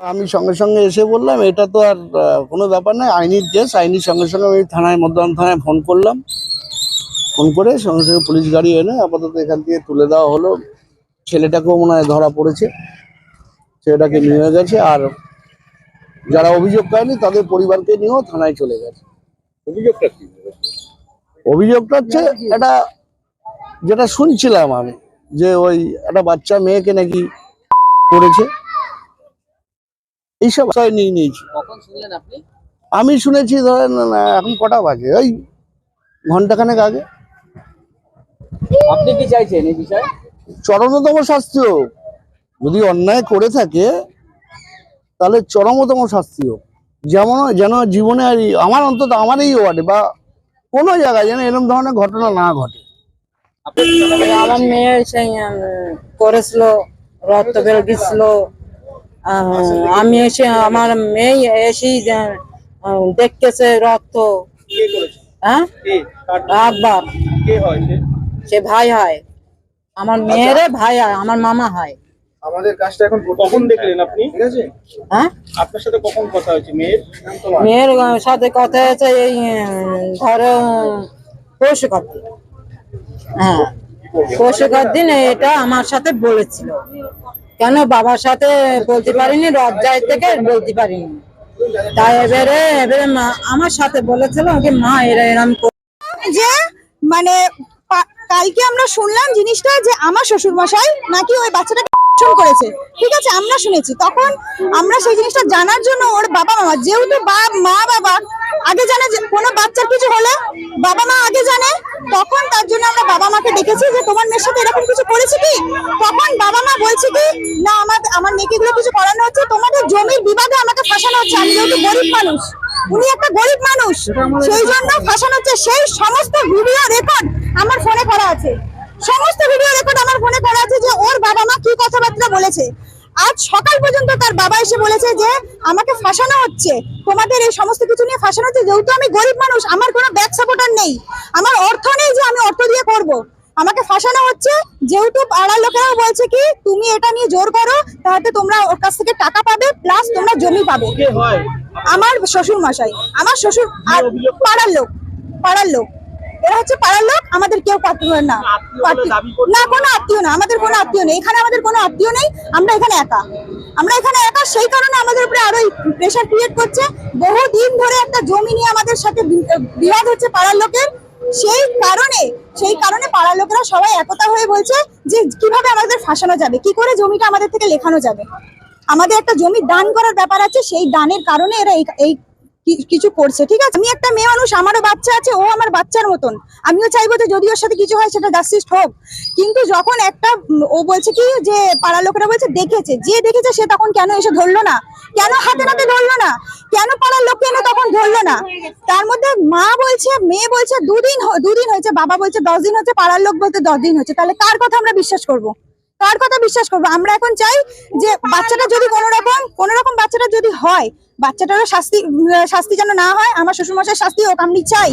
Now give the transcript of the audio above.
আমি সঙ্গে সঙ্গে এসে বললাম এটা তো আর কোনো ব্যাপার নয় আইনির কেস আইনির সঙ্গে সঙ্গে আমি থানায় মধ্যম থানায় ফোন করলাম। ফোন করে সঙ্গে সঙ্গে পুলিশ গাড়ি এনে আপাতত এখান থেকে তুলে দেওয়া হলো। ছেলেটাকেও মনে হয় ধরা পড়েছে। ছেলেটাকে নিয়ে গেছে আর যারা অভিযোগ করেনি তাদের পরিবারকে নিয়েও থানায় চলে গেছে। অভিযোগটা কি? অভিযোগটা হচ্ছে এটা যেটা শুনছিলাম আমি যে ওই একটা বাচ্চা মেয়েকে নাকি করেছে। এইসব নিয়ে নিয়েছি। আপনি? আমি শুনেছি ধরেন এখন কটা বাজে? ওই ঘন্টাখানেক আগে। আপনি কি চাইছেন এই বিষয়ে? চরমতম শাস্তি হোক। যদি অন্যায় করে থাকে তাহলে চরমতম শাস্তি হোক। যেমন যেন জীবনে আর আমার অন্তত আমার এই ওয়ার্ডে বা কোনো জায়গায় যেন এরকম ধরনের ঘটনা না ঘটে। আমার মেয়ে সেই করেছিল রক্ত বের গেছিল। আমি এসে আমার মেয়ে এসেই আহ, দেখতেছে রক্ত। হ্যাঁ? আকবর সে? সে ভাই হয়। আমার মেয়েরে ভাই হয় আমার মামা হয়। আমাদের কাজটা এখন কখন দেখলেন আপনি? ঠিক আছে? হ্যাঁ? আপনার সাথে কখন কথা হয়েছে? মেয়ের? মেয়ের সাথে কথা হয়েছে এই ধরো পরশু হ্যাঁ। পরশু দিন এটা আমার সাথে বলেছিল। কেন বাবার সাথে বলতে পারিনি লজ্জায় থেকে বলতে পারিনি। তাই এবারে এবারে আমার সাথে বলেছিল ওকে মা, এরা এরম যে মানে কালকে আমরা শুনলাম জিনিসটা যে, আমার শ্বশুর মশাই নাকি ওই বাচ্চাটাকে করেছে। ঠিক আছে, আমরা শুনেছি। তখন আমরা সেই জিনিসটা জানার জন্য ওর বাবা মামা যেহেতু মা, বাবা আগে জানে কোনো বাচ্চার কিছু হলে বাবা মা আগে জানে, তখন তার জন্য আমরা বাবা মাকে ডেকেছি যে, তোমার মেয়ের সাথে এরকম কিছু করেছে কি তখন বাবা মা বলছে কি? না আমার আমার মেয়েকে কিছু করানো হচ্ছে। তোমাদের জমির বিবাদে আমাকে ফাঁসানো হচ্ছে। আমি যেহেতু গরিব মানুষ, উনি একটা গরিব মানুষ, সেই জন্য ফাঁসানো হচ্ছে। সেই সমস্ত ভিডিও রেকর্ড আমার ফোনে করা আছে। সমস্ত ভিডিও রেকর্ড আমার ফোনে করা আছে যে ওর বাবা মা কি কথাবার্তা বলেছে। আজ সকাল পর্যন্ত তার বাবা এসে বলেছে যে, আমাকে ফাঁসানো হচ্ছে। তোমাদের এই সমস্ত কিছু নিয়ে ফাঁসানো হচ্ছে। যেহেতু আমি গরিব মানুষ, আমার কোনো ব্যাক সাপোর্টার নেই। আমার অর্থ নেই যে আমি অর্থ দিয়ে করব। আমাকে ফাঁসানো হচ্ছে। যেহেতু পাড়ার লোকেরাও বলছে কি তুমি এটা নিয়ে জোর করো তাহলে তোমরা ওর কাছ থেকে টাকা পাবে প্লাস তোমরা জমি পাবে। আমার শ্বশুর মশাই আমার শ্বশুর আর পাড়ার লোক পাড়ার লোক। এরা হচ্ছে পাড়ার লোক আমাদের কেউ না। না কোনো আত্মীয় না আমাদের কোনো আত্মীয় নেই। এখানে আমাদের কোনো আত্মীয় নেই আমরা এখানে একা। আমরা এখানে একা সেই কারণে আমাদের উপরে আরও প্রেশার ক্রিয়েট করছে। বহু দিন ধরে একটা জমি নিয়ে আমাদের সাথে বিবাদ হচ্ছে পাড়ার লোকের। সেই কারণে সেই কারণে পাড়ার লোকেরা সবাই একতা হয়ে বলছে যে কীভাবে আমাদের ফাঁসানো যাবে? কি করে জমিটা আমাদের থেকে লেখানো যাবে? আমাদের একটা জমি দান করার ব্যাপার আছে, সেই দানের কারণে এরা এই কিছু করছে, ঠিক আছে? আমি একটা মেয়ে মানুষ, আমারও বাচ্চা আছে, ও আমার বাচ্চার মতন। আমিও চাইব যে যদি ওর সাথে কিছু হয়, সেটা জাস্টিস হোক। কিন্তু যখন একটা ও বলছে কি, যে পাড়ার লোকেরা বলছে, দেখেছে। যে দেখেছে, সে তখন কেন এসে ধরলো না? কেন হাতে নাতে ধরলো না? কেন পাড়ার লোককে এনে তখন ধরলো না? তার মধ্যে মা বলছে, মেয়ে বলছে, দুদিন দুদিন হয়েছে, বাবা বলছে, দশ দিন হচ্ছে, পাড়ার লোক বলতে দশ দিন হচ্ছে তাহলে কার কথা আমরা বিশ্বাস করব? কার কথা বিশ্বাস করব? আমরা এখন চাই যে বাচ্চাটা যদি কোনো রকম কোনো রকম বাচ্চাটা যদি হয়, বাচ্চাটারও শাস্তি শাস্তি যেন না হয়, আমার শ্বশুরমশাই শাস্তি হোক, আমি চাই।